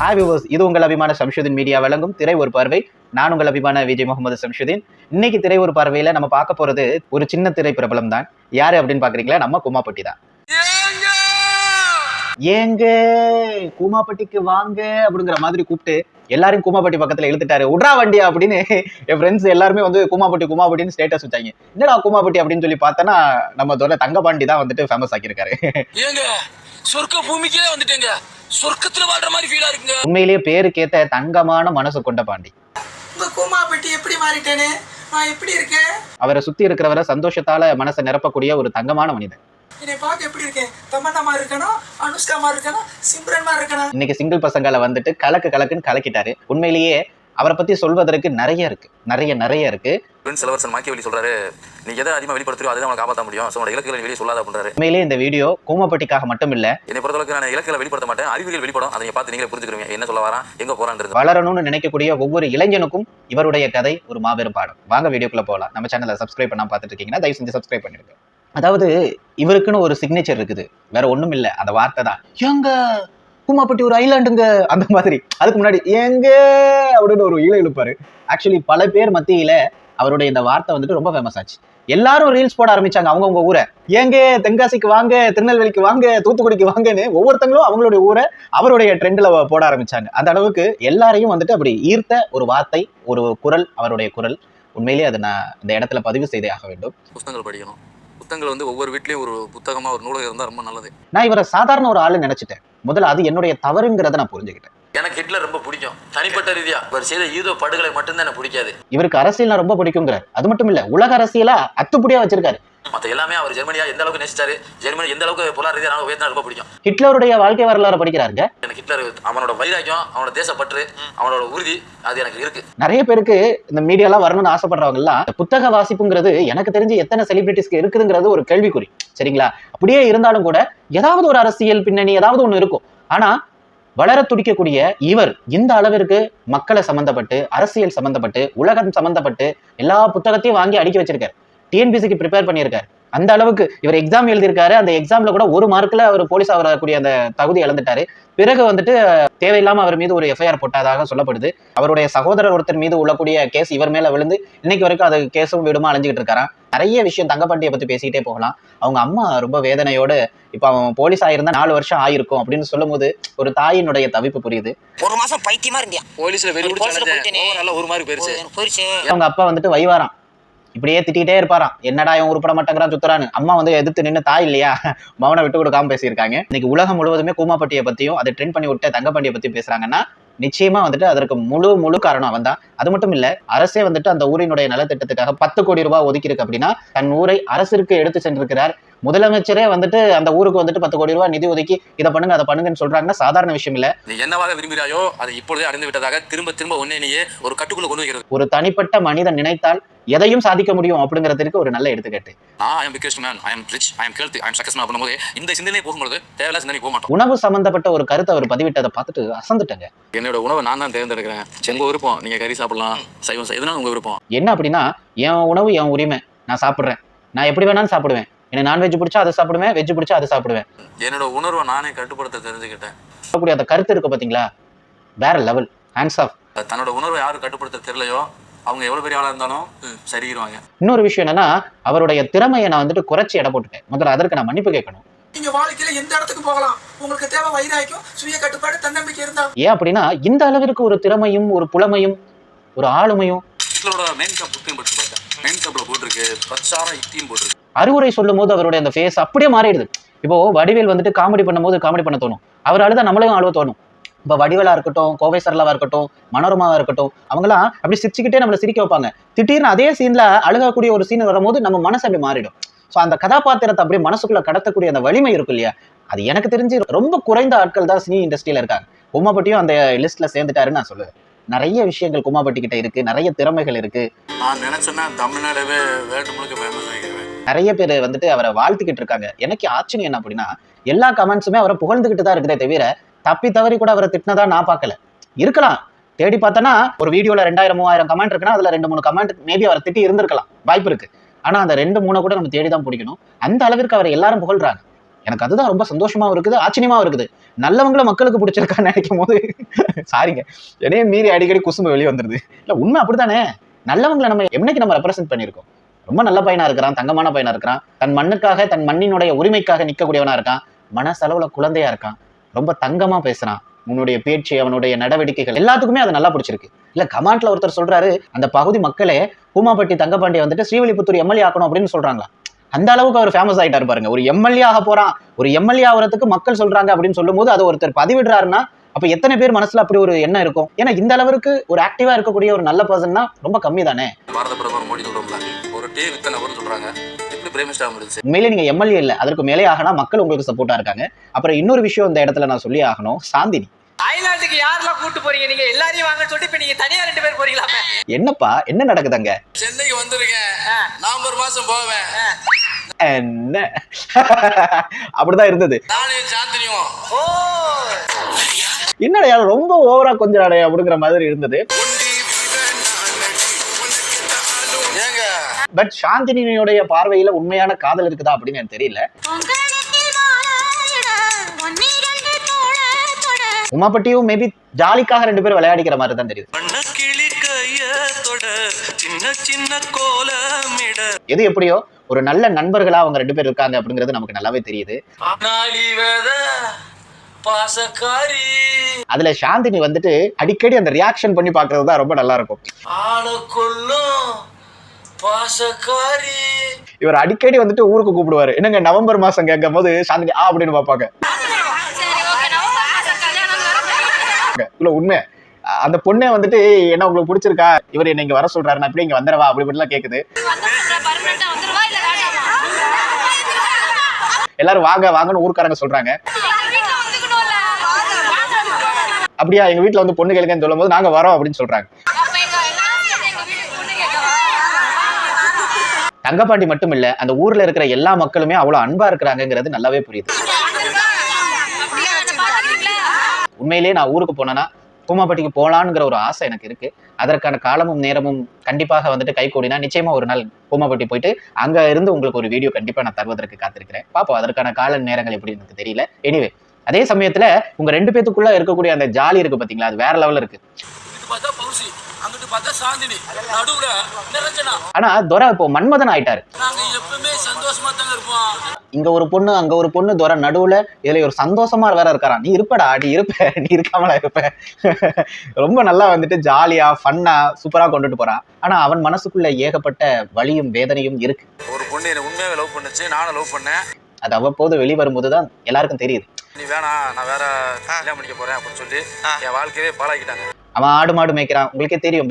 Hi viewers இது உங்கள் அபிமான சம்ஷுதீன் மீடியா. வழங்கும் திரை ஒரு பார்வை. நான் உங்கள் அபிமான விஜய் முகமது சம்ஷுதீன். இன்னைக்கு திரை ஒரு பார்வையில் நம்ம பார்க்க போறது ஒரு சின்ன திரை பிரபலம் தான். யாரு அப்படின்னு பாக்குறீங்களா நம்ம குமாப்பட்டி தான். ஏங்க! கூமாப்பட்டிக்கு வாங்க அப்படிங்கிற மாதிரி கூப்பிட்டு எல்லாரும் கூமாப்பட்டி பக்கத்துல இழுத்துட்டாரு. உட்ரா வண்டியா அப்படின்னு என் ஃப்ரெண்ட்ஸ் எல்லாருமே வந்து கூமாப்பட்டி கூமாப்பட்டின்னு ஸ்டேட்டஸ் வச்சாங்க. என்னடா கூமாப்பட்டி அப்படின்னு சொல்லி பார்த்தோன்னா நம்ம தோற தங்கபாண்டி தான் வந்துட்டு ஃபேமஸ் ஆக்கியிருக்காரு. ஏங்க சொர்க்க பூமிக்கே வந்துட்டேங்க. சொர்க்கத்துல வாழ்ற மாதிரி ஃபீலா இருக்குங்க. உண்மையிலேயே பேருக்கேத்த தங்கமான மனசு கொண்ட பாண்டி. உங்க கூமா பெட்டி எப்படி மாறிட்டேனே? நான் எப்படி இருக்கேன்? அவரை சுத்தி இருக்கிறவரை சந்தோஷத்தால மனசை நிரப்பக்கூடிய ஒரு தங்கமான மனிதன். என்னை பார்க்க எப்படி இருக்கேன்? தமன்னா மாதிரி இருக்கணும் அனுஷ்கா மாதிரி இருக்கணும் சிம்ரன் மாதிரி இருக்கணும். இன்னைக்கு சிங்கிள் பசங்களை வந்துட்டு கலக்கு கலக்குன்னு கலக்கிட்டாரு. உண்மையிலேயே அவரை பத்தி சொல்வதற்கு நிறைய இருக்கு. நிறைய நிறைய இருக்கு. பிரின்ஸ் இளவரசன் மாக்கியவெளி சொல்றாரு நீ எதை அதிகமாக வெளிப்படுத்துறியோ அதுதான் உனக்கு காப்பாற்ற முடியும். உன்னோட இலக்குகளை வெளியே சொல்லாத அப்படின்றாரு. உண்மையிலேயே இந்த வீடியோ கூமப்பட்டிக்காக மட்டும் இல்ல என்னை பொறுத்தளவுக்கு நான் இலக்குகளை வெளிப்படுத்த மாட்டேன். அறிவியல் வெளிப்படும். அதை பார்த்து நீங்களே புரிஞ்சுக்கிறீங்க என்ன சொல்ல வரான்? எங்க போறான்றது? வளரணும்னு நினைக்கக்கூடிய ஒவ்வொரு இளைஞனுக்கும் இவருடைய கதை ஒரு மாபெரும் பாடம். வாங்க வீடியோக்குள்ள போகலாம். நம்ம சேனலை சப்ஸ்கிரைப் பண்ணாம பார்த்துட்டு இருக்கீங்கன்னா தயவு செஞ்சு சப்ஸ்கிரைப் பண்ணிடுங்க. அதாவது இவருக்குன்னு ஒரு சிக்னேச்சர் இருக்குது. வேற ஒண்ணும் இல்ல அந்த வார்த்தை தான். எங்க கூமாப்பட்டி ஒரு ஐலாண்டுங்க அந்த மாதிரி. அதுக்கு முன்னாடி எங்க? அப்படின்னு ஒரு ஈழ இழுப்பாரு. ஆக்சுவலி பல பேர் மத்தியில அவருடைய இந்த வார்த்தை வந்துட்டு ரொம்ப ஃபேமஸ் ஆச்சு. எல்லாரும் ரீல்ஸ் போட ஆரம்பிச்சாங்க அவங்கவுங்க ஊரை. ஏங்க தென்காசிக்கு வாங்க திருநெல்வேலிக்கு வாங்க தூத்துக்குடிக்கு வாங்கன்னு ஒவ்வொருத்தங்களும் அவங்களுடைய ஊரை அவருடைய ட்ரெண்டில் போட ஆரம்பிச்சாங்க. அந்த அளவுக்கு எல்லாரையும் வந்துட்டு அப்படி ஈர்த்த ஒரு வார்த்தை ஒரு குரல் அவருடைய குரல். உண்மையிலேயே அதை நான் இந்த இடத்துல பதிவு செய்தே ஆக வேண்டும். புத்தகங்கள் படிக்கணும். புத்தகங்கள் வந்து ஒவ்வொரு வீட்லயும் ஒரு புத்தகமா ஒரு நூலகம் இருந்தா ரொம்ப நல்லது. நான் இவரை சாதாரண ஒரு ஆளு நினைச்சிட்டேன். முதல்ல அது என்னுடைய தவறுங்கிறத நான் புரிஞ்சுக்கிட்டேன். எனக்கு ஹிட்லர் ரொம்ப பிடிக்கும். தனிப்பட்ட ரீதியா. அவர் செய்த ஈதோ படுகொலை மட்டும்தான் எனக்கு பிடிக்காது. இவருக்கு அரசியல் நான் ரொம்ப பிடிக்குங்கிறார் அது மட்டும் இல்ல உலக அரசியலா அத்துப்படியா வச்சிருக்காரு. மத்த எல்லாமே அவர் ஜெர்மனியா எந்த அளவுக்கு நேசிச்சாரு ஜெர்மனி எந்த அளவுக்கு பொருளாதார ரீதியா நான் உயர்ந்தா ரொம்ப பிடிக்கும். ஹிட்லருடைய வாழ்க்கை வரலாறு படிக்கிறாருங்க. எனக்கு ஹிட்லர் அவனோட வைராக்கியம் அவனோட தேசப்பற்று அவனோட உறுதி அது எனக்கு இருக்கு. நிறைய பேருக்கு இந்த மீடியாலாம் வரணும்னு ஆசைப்படுறவங்க எல்லாம் புத்தக வாசிப்புங்கிறது எனக்கு தெரிஞ்சு எத்தனை செலிபிரிட்டிஸ்க்கு இருக்குதுங்கிறது ஒரு கேள்விக்குறி. சரிங்களா? அப்படியே இருந்தாலும் கூட ஏதாவது ஒரு அரசியல் பின்னணி ஏதாவது ஒண்ணு இருக்கும். ஆனா வளர துடிக்கக்கூடிய இவர் இந்த அளவிற்கு மக்களை சம்பந்தப்பட்டு அரசியல் சம்பந்தப்பட்டு உலகம் சம்பந்தப்பட்டு எல்லா புத்தகத்தையும் வாங்கி அடுக்கி வச்சிருக்காரு. டிஎன்பிசிக்கு ப்ரிப்பேர் பண்ணியிருக்காரு. அந்த அளவுக்கு இவர் எக்ஸாம் எழுதியிருக்காரு. அந்த எக்ஸாம்ல கூட ஒரு மார்க்ல அவர் போலீஸ் ஆகக்கூடிய அந்த தகுதி இழந்துட்டாரு. பிறகு வந்துட்டு தேவையில்லாம அவர் மீது ஒரு எஃப்ஐஆர் போட்டதாக சொல்லப்படுது. அவருடைய சகோதரர் ஒருத்தர் மீது உள்ளக்கூடிய கேஸ் இவர் மேல விழுந்து இன்னைக்கு வரைக்கும் அது கேஸும் வீடுமா அலைஞ்சிக்கிட்டு இருக்காராம். நிறைய விஷயம் தங்கப்பாண்டியை பத்தி பேசிக்கிட்டே போகலாம். அவங்க அம்மா ரொம்ப வேதனையோடு இப்ப அவன் போலீஸ் ஆயிருந்தா நாலு வருஷம் ஆயிருக்கும் அப்படின்னு சொல்லும்போது ஒரு தாயினுடைய தவிப்பு புரியுது. ஒரு மாசம் பைத்தியமா இருந்தியா? போலீஸ்ல ஒரு மாதிரி அவங்க அப்பா வந்துட்டு வைவாராம். இப்படியே திட்டிகிட்டே இருப்பாராம். என்னடா இவன் உருப்பட மாட்டேங்கிறான் சுத்துறான்னு அம்மா வந்து எதிர்த்து நின்று தாய் இல்லையா? மவனை விட்டு கொடுக்காம பேசியிருக்காங்க. இன்னைக்கு உலகம் முழுவதுமே கூமாப்பட்டியை பத்தியும் அதை ட்ரெண்ட் பண்ணி விட்ட தங்கப்பாண்டியை பத்தி பேசுறாங்கன்னா நிச்சயமா வந்துட்டு அதற்கு முழு முழு காரணம் அவன் தான் அது மட்டும் இல்ல அரசே வந்துட்டு அந்த ஊரினுடைய நலத்திட்டத்துக்காக பத்து கோடி ரூபாய் ஒதுக்கி இருக்கு அப்படின்னா தன் ஊரை அரசிற்கு எடுத்து சென்றிருக்கிறார். முதலமைச்சரே வந்துட்டு அந்த ஊருக்கு வந்துட்டு பத்து கோடி ரூபாய் நிதி ஒதுக்கி இதை பண்ணுங்க அதை பண்ணுங்கன்னு சொல்றாங்கன்னா சாதாரண விஷயம் இல்ல. நீ என்னவாக விரும்புகிறாயோ அதை இப்பொழுதே அறிந்து விட்டதாக திரும்ப திரும்ப ஒன்னே ஒரு கட்டுக்குள்ள கொண்டு ஒரு தனிப்பட்ட மனிதன் நினைத்தால் எதையும் சாதிக்க முடியும் அப்படிங்கிறதுக்கு ஒரு நல்ல எடுத்துக்காட்டு. இந்த சிந்தனை போகும்போது தேவையில்ல சிந்தனை போக மாட்டோம். உணவு சம்பந்தப்பட்ட ஒரு கருத்தை அவர் பதிவிட்டதை பார்த்துட்டு அசந்துட்டேங்க. என்னோட உணவை நான் தான் தேர்ந்தெடுக்கிறேன். செங்க விருப்பம். நீங்க கறி சாப்பிடலாம். சைவம் எதுனாலும் உங்க விருப்பம். என்ன அப்படின்னா என் உணவு என் உரிமை. நான் சாப்பிட்றேன். நான் எப்படி வேணாலும் சாப்பிடுவேன். எனக்கு நான்வெஜ் பிடிச்சா அதை சாப்பிடுவேன். வெஜ் பிடிச்சா அதை சாப்பிடுவேன். என்னோட உணர்வை நானே கட்டுப்படுத்த தெரிஞ்சுக்கிட்டேன். சொல்லக்கூடிய அந்த கருத்து இருக்கு பாத்தீங்களா? வேற லெவல் ஹேண்ட்ஸ் ஆஃப் தன்னோட உணர்வை யாரு கட்டுப்படுத்த தெரியலையோ அவங்க எவ்வளவு பெரிய ஆளா இருந்தாலும் சரியிருவாங்க இன்னொரு விஷயம் என்னன்னா அவருடைய திறமையை நான் வந்துட்டு குறைச்சி எடை போட்டுட்டேன். முதல்ல அதற்கு நான் மன்னிப்பு கேட்கணும். நீங்க வாழ்க்கையில எந்த இடத்துக்கு போகலாம்? உங்களுக்கு தேவை வைராக்கியம் சுய கட்டுப்பாடு தன்னம்பிக்கை இருந்தா. ஏன் அப்படின்னா இந்த அளவிற்கு ஒரு திறமையும் ஒரு புலமையும் ஒரு ஆளுமையும் ஹிட்லரோட மெயின் கப் புக்கையும் படிச்சு பார்த்தேன் மெயின் கப்ல போட்டிருக்கு பிரச்சார யுக்தியும் போட்டிருக்கு. அறிவுரை சொல்லும் போது அவருடைய அந்த ஃபேஸ் அப்படியே மாறிடுது. இப்போ வடிவேல் வந்துட்டு காமெடி பண்ணும்போது காமெடி பண்ண தோணும். அவர் அழுத நம்மளையும் அழுவ தோணும். இப்போ வடிவேலா இருக்கட்டும் கோவை சரளாவா இருக்கட்டும் மனோரமாவா இருக்கட்டும் அவங்களாம் அப்படி சிரிச்சுக்கிட்டே நம்மளை சிரிக்க வைப்பாங்க. திடீர்னு அதே சீன்ல அழுகக்கூடிய ஒரு சீன் வரும்போது நம்ம மனசு அப்படி மாறிடும். ஸோ அந்த கதாபாத்திரத்தை அப்படியே மனசுக்குள்ள கடத்தக்கூடிய அந்த வலிமை இருக்கும் இல்லையா? அது எனக்கு தெரிஞ்சு ரொம்ப குறைந்த ஆட்கள் தான் சினி இண்டஸ்ட்ரியில இருக்காங்க. உமாப்பட்டியும் அந்த லிஸ்ட்ல சேர்ந்துட்டாருன்னு நான் சொல்லுவேன். நிறைய விஷயங்கள் குமாப்பட்டி கிட்ட இருக்கு நிறைய திறமைகள் இருக்கு. நிறைய பேர் வந்துட்டு அவரை வாழ்த்துக்கிட்டு இருக்காங்க. எனக்கு ஆச்சரியம் என்ன அப்படின்னா எல்லா கமெண்ட்ஸுமே அவரை புகழ்ந்துகிட்டு தான் இருக்குதே தவிர தப்பி தவறி கூட அவரை திட்டினதா நான் பார்க்கல. இருக்கலாம். தேடி பார்த்தோன்னா ஒரு வீடியோவில் ரெண்டாயிரம் மூவாயிரம் கமெண்ட் இருக்குன்னா அதுல ரெண்டு மூணு கமெண்ட் மேபி அவரை திட்டி இருந்திருக்கலாம். வாய்ப்பு இருக்கு. ஆனா அந்த ரெண்டு மூணை கூட நம்ம தேடி தான் பிடிக்கணும். அந்த அளவிற்கு அவரை எல்லாரும் புகழ்றாங்க. எனக்கு அதுதான் ரொம்ப சந்தோஷமாவும் இருக்குது ஆச்சரியமாவும் இருக்குது. நல்லவங்களும் மக்களுக்கு பிடிச்சிருக்கான்னு நினைக்கும் போது சாரிங்க. என்னையும் மீறி அடிக்கடி குசும்பு வெளியே வந்துருது. இல்லை உண்மை அப்படித்தானே? நல்லவங்களை நம்ம என்னைக்கு நம்ம ரெப்ரசென்ட் பண்ணியிருக்கோம்? ரொம்ப நல்ல பையனா இருக்கிறான் தங்கமான பையனா இருக்கிறான். தன் மண்ணுக்காக தன் மண்ணினுடைய உரிமைக்காக நிற்கக்கூடியவனா இருக்கான். மனசளவுல குழந்தையா இருக்கான். ரொம்ப தங்கமாக பேசுகிறான் உன்னுடைய பேச்சு அவனுடைய நடவடிக்கைகள் எல்லாத்துக்குமே அது நல்லா பிடிச்சிருக்கு. இல்ல கமாண்ட்ல ஒருத்தர் சொல்றாரு அந்த பகுதி மக்களே பூமாப்பட்டி தங்கப்பாண்டியை வந்துட்டு ஸ்ரீவில்லிபுத்தூர் எம்எல்ஏ ஆக்கணும் அப்படின்னு சொல்றாங்களா? அந்த அளவுக்கு அவர் ஃபேமஸ் ஆயிட்டாரு பாருங்க. ஒரு எம்எல்ஏ ஆக போறான் ஒரு எம்எல்ஏ ஆகிறதுக்கு மக்கள் சொல்றாங்க அப்படின்னு சொல்லும்போது அதை ஒருத்தர் பதிவிடுறாருன்னா அப்ப எத்தனை பேர் மனசுல அப்படி ஒரு எண்ணம் இருக்கும்? ஏன்னா இந்த அளவுக்கு ஒரு ஆக்டிவா இருக்கக்கூடிய ஒரு நல்ல பர்சன்னா ரொம்ப கம்மி தானே? பாரத பிரதமர் மோடி சொல்றோம்ல ஒரு டே வித்தனை நபர்னு சொல்றாங்க. பிரேமிஸ்டா முடிச்சு உண்மையிலே நீங்க எம்எல்ஏ இல்ல அதற்கு மேலே ஆகனா மக்கள் உங்களுக்கு சப்போர்ட்டா இருக்காங்க. அப்புறம் இன்னொரு விஷயம் இந்த இடத்துல நான் சொல்லி ஆகணும் சாந்தினி. தாய்லாந்துக்கு யாரெல்லாம் கூட்டு போறீங்க? நீங்க எல்லாரையும் வாங்கன்னு சொல்லிட்டு இப்ப நீங்க தனியா ரெண்டு பேர் போறீங்களாமே? என்னப்பா என்ன நடக்குதுங்க? சென்னைக்கு வந்திருக்கேன் நவம்பர் மாசம் போவேன். என்ன? அப்படிதான் இருந்தது. நானும் சாந்தினியும். ஓ. என்னடா ரொம்ப ஓவரா கொஞ்சம் அடைய அப்படிங்கிற மாதிரி இருந்தது. பட் சாந்தினியுடைய பார்வையில உண்மையான காதல் இருக்குதா அப்படின்னு எனக்கு தெரியல. உமாப்பட்டியும் மேபி ஜாலிக்காக ரெண்டு பேரும் விளையாடிக்கிற மாதிரி தான் தெரியுது. கைய சின்ன சின்ன கோலமிட எது எப்படியோ ஒரு நல்ல நண்பர்களா அவங்க ரெண்டு பேர் இருக்காங்க அப்படிங்கிறது நமக்கு நல்லாவே தெரியுது. பாசக்காரி அதுல சாந்தினி வந்துட்டு அடிக்கடி அந்த ரியாக்ஷன் பண்ணி பாக்குறது தான் ரொம்ப நல்லா இருக்கும். பாசக்காரி. இவர் அடிக்கடி வந்துட்டு ஊருக்கு கூப்பிடுவாரு. என்னங்க நவம்பர் மாசம் கேட்கும் போது சாந்தினி ஆ அப்படின்னு பார்ப்பாங்க. சரி ஓகே நவம்பர் மாசம் கல்யாணம் வர இல்ல உண்மை. அந்த பொண்ணே வந்துட்டு என்ன உங்களுக்கு பிடிச்சிருக்கா? இவர் என்ன இங்க வர சொல்றாரு நான் இப்படி இங்க வந்துடவா? அப்படி இப்படிலாம் கேக்குது. எல்லாரும் வாங்க வாங்கன்னு ஊர்க்காரங்க சொல்றாங்க. வீட்டுல அப்படியா எங்க வீட்ல வந்து பொண்ணு கேளுங்கன்னு சொல்லும்போது நாங்க வரோம் அப்படின்னு சொல்றாங்க அப்ப எங்க எல்லாரும் சேர்ந்து எங்க வீட்டுக்கு பொண்ணு கேட்கவா தங்கப்பாண்டி மட்டும் இல்ல அந்த ஊர்ல இருக்கிற எல்லா மக்களுமே அவ்வளவு அன்பா இருக்கிறாங்கிறது நல்லாவே புரியுது. உண்மையிலேயே நான் ஊருக்கு போனேன்னா கூமாப்பட்டிக்கு போகலான்ங்கிற ஒரு ஆசை எனக்கு இருக்கு. அதற்கான காலமும் நேரமும் கண்டிப்பாக வந்துட்டு கை கூடினா நிச்சயமா ஒரு நாள் கூமாப்பட்டி போயிட்டு அங்க இருந்து உங்களுக்கு ஒரு வீடியோ கண்டிப்பா நான் தருவதற்கு காத்திருக்கிறேன். பாப்போம் அதற்கான கால நேரங்கள் எப்படி எனக்கு தெரியல. எனிவே அதே சமயத்துல உங்க ரெண்டு பேத்துக்குள்ள இருக்கக்கூடிய அந்த ஜாலி இருக்கு பாத்தீங்களா? அது வேற லெவல் இருக்கு. அங்கிட்டு பார்த்தா சாந்தினி நடுவுல நிரஞ்சனா. ஆனா துரை இப்போ மன்மதன் ஆயிட்டாரு. நாங்க எப்பவுமே சந்தோஷமா தாங்க இருப்போம். இங்க ஒரு பொண்ணு அங்க ஒரு பொண்ணு துரை நடுவுல இதுல ஒரு சந்தோஷமா வேற இருக்காராம் நீ இருப்படா நீ இருப்ப நீ இருக்காமலா இருப்ப? ரொம்ப நல்லா வந்துட்டு ஜாலியா ஃபன்னா சூப்பரா கொண்டுட்டு போறான் ஆனா அவன் மனசுக்குள்ள ஏகப்பட்ட வலியும் வேதனையும் இருக்கு. ஒரு பொண்ணு என்ன உண்மையாவே லவ் பண்ணுச்சு நானும் லவ் பண்ணேன். அது அவ்வப்போது வெளிவரும்போது தான் எல்லாருக்கும் தெரியுது. நீ வேணாம் நான் வேற கல்யாணம் பண்ணிக்க போறேன் அப்படின்னு சொல்லி என் வாழ்க்கையவே பாழாக்கிட்டாங்க. அவன் ஆடு மாடு மேய்க்கிறான் உங்களுக்கே தெரியும்.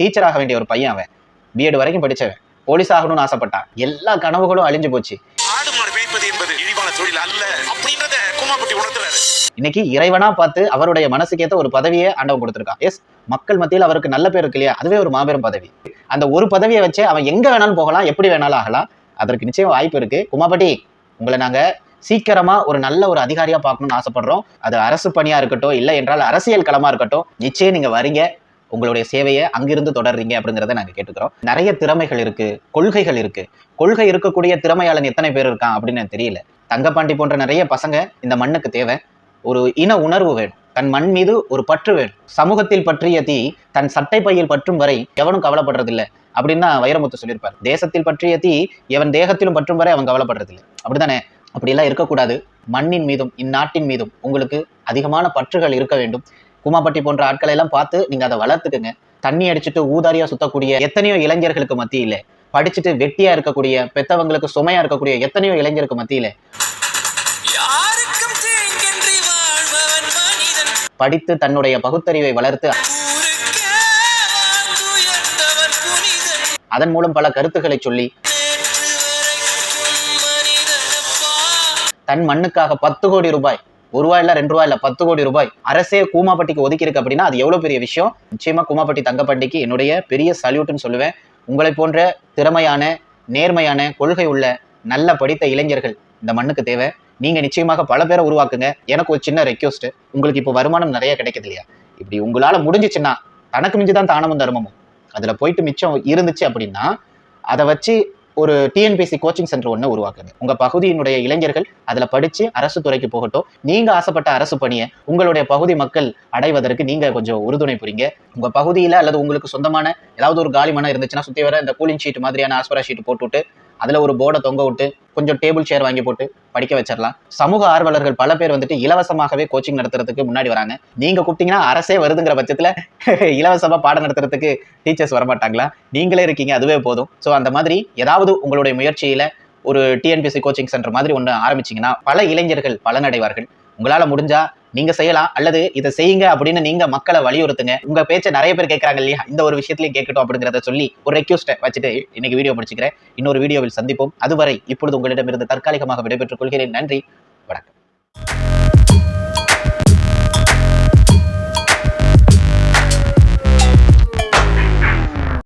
டீச்சர் ஆக வேண்டிய ஒரு பையன் அவன். பிஎட் வரைக்கும் படிச்சவன். போலீஸ் ஆகணும்னு ஆசைப்பட்டான் எல்லா கனவுகளும் அழிஞ்சு போச்சு. ஆடு மாடு மேய்ப்பது என்பது இழிவான தொழில் அல்ல அப்படின்றத குமாப்பட்டி உணர்த்துறாரு. இன்னைக்கு இறைவனா பார்த்து அவருடைய மனசுக்கேத்த ஒரு பதவியை ஆண்டவன் கொடுத்திருக்கான். எஸ் மக்கள் மத்தியில் அவருக்கு நல்ல பேர் இருக்கு இல்லையா? அதுவே ஒரு மாபெரும் பதவி. அந்த ஒரு பதவியை வச்சு அவன் எங்க வேணாலும் போகலாம் எப்படி வேணாலும் ஆகலாம். அதற்கு நிச்சயம் வாய்ப்பு இருக்கு. குமாபட்டி உங்களை நாங்க சீக்கிரமா ஒரு நல்ல ஒரு அதிகாரியா பார்க்கணும்னு ஆசைப்படுறோம். அது அரசு பணியா இருக்கட்டும் இல்லை என்றால் அரசியல் களமா இருக்கட்டும் நிச்சயம் நீங்க வரீங்க. உங்களுடைய சேவையை அங்கிருந்து தொடர்றீங்க அப்படிங்கிறத நாங்க கேட்டுக்கிறோம். நிறைய திறமைகள் இருக்கு கொள்கைகள் இருக்கு. கொள்கை இருக்கக்கூடிய திறமையாளன் எத்தனை பேர் இருக்கான் அப்படின்னு எனக்கு தெரியல. தங்கப்பாண்டி போன்ற நிறைய பசங்க இந்த மண்ணுக்கு தேவை. ஒரு இன உணர்வு வேணும். தன் மண் மீது ஒரு பற்று வேணும். சமூகத்தில் பற்றிய தீ தன் சட்டை பையில் பற்றும் வரை எவனும் கவலைப்படுறதில்லை அப்படின்னு தான் வைரமுத்து சொல்லியிருப்பார். தேசத்தில் பற்றிய தீ எவன் தேகத்திலும் பற்றும் வரை அவன் கவலைப்படுறதில்லை. அப்படிதானே அப்படியெல்லாம் இருக்கக்கூடாது. மண்ணின் மீதும் இந்நாட்டின் மீதும் உங்களுக்கு அதிகமான பற்றுகள் இருக்க வேண்டும். குமாப்பட்டி போன்ற ஆட்களை எல்லாம் பார்த்து நீங்க அதை வளர்த்துக்குங்க. தண்ணி அடிச்சுட்டு ஊதாரியா சுத்தக்கூடிய எத்தனையோ இளைஞர்களுக்கு மத்தியில படிச்சுட்டு வெட்டியா இருக்கக்கூடிய பெத்தவங்களுக்கு சுமையா இருக்கக்கூடிய எத்தனையோ இளைஞருக்கு மத்தியில. படித்து தன்னுடைய பகுத்தறிவை வளர்த்து அதன் மூலம் பல கருத்துக்களை சொல்லி தன் மண்ணுக்காக பத்து கோடி ரூபாய் ஒரு ரூபாய் இல்ல ரெண்டு ரூபாய் இல்ல பத்து கோடி ரூபாய் அரசே கூமாப்பட்டிக்கு ஒதுக்கி இருக்கு அப்படின்னா அது எவ்வளவு பெரிய விஷயம்? நிச்சயமா கூமாப்பட்டி தங்கப்பண்டிக்கு என்னுடைய பெரிய சல்யூட்னு சொல்லுவேன். உங்களை போன்ற திறமையான நேர்மையான கொள்கை உள்ள நல்ல படித்த இளைஞர்கள் இந்த மண்ணுக்கு தேவை. நீங்க நிச்சயமாக பல பேரை உருவாக்குங்க. எனக்கு ஒரு சின்ன ரெக்வஸ்ட் உங்களுக்கு இப்போ வருமானம் நிறைய கிடைக்குது இல்லையா? இப்படி உங்களால முடிஞ்சிச்சுன்னா தனக்கு மிஞ்சி தான் தானமும் தர்மமும். அதுல போயிட்டு மிச்சம் இருந்துச்சு அப்படின்னா அதை வச்சு ஒரு டிஎன்பிசி கோச்சிங் சென்டர் ஒன்று உருவாக்குங்க உங்கள் பகுதியினுடைய இளைஞர்கள் அதில் படித்து அரசு துறைக்கு போகட்டும் நீங்கள் ஆசைப்பட்ட அரசு பணியை உங்களுடைய பகுதி மக்கள் அடைவதற்கு நீங்கள் கொஞ்சம் உறுதுணை புரிங்க. உங்கள் பகுதியில் அல்லது உங்களுக்கு சொந்தமான ஏதாவது ஒரு காலி மனம் இருந்துச்சுன்னா சுற்றி வர இந்த கூலிங் ஷீட் மாதிரியான ஆஸ்பரா ஷீட் போட்டுவிட்டு அதில் ஒரு போர்டை தொங்க விட்டு கொஞ்சம் டேபிள் சேர் வாங்கி போட்டு படிக்க வச்சிடலாம் சமூக ஆர்வலர்கள் பல பேர் வந்துட்டு இலவசமாகவே கோச்சிங் நடத்துறதுக்கு முன்னாடி வராங்க. நீங்க கூப்பிட்டீங்கன்னா அரசே வருதுங்கிற பட்சத்தில் இலவசமாக பாடம் நடத்துறதுக்கு டீச்சர்ஸ் வரமாட்டாங்களா? நீங்களே இருக்கீங்க அதுவே போதும். ஸோ அந்த மாதிரி ஏதாவது உங்களுடைய முயற்சியில் ஒரு டிஎன்பிசி கோச்சிங் சென்டர் மாதிரி ஒன்று ஆரம்பிச்சீங்கன்னா பல இளைஞர்கள் பலனடைவார்கள். உங்களால் முடிஞ்சால் நீங்க செய்யலாம் அல்லது இதை செய்யுங்க அப்படின்னு நீங்க மக்களை வலியுறுத்துங்க. உங்க பேச்சை நிறைய பேர் கேட்கறாங்க இல்லையா? இந்த ஒரு விஷயத்திலையும் கேட்கட்டும் அப்படிங்கிறத சொல்லி ஒரு ரெக்யூஸ்ட்டை வச்சுட்டு இன்னைக்கு வீடியோ முடிச்சுக்கிறேன். இன்னொரு வீடியோவில் சந்திப்போம். அதுவரை இப்பொழுது உங்களிடமிருந்து தற்காலிகமாக விடைபெற்றுக் கொள்கிறேன். நன்றி. வணக்கம்.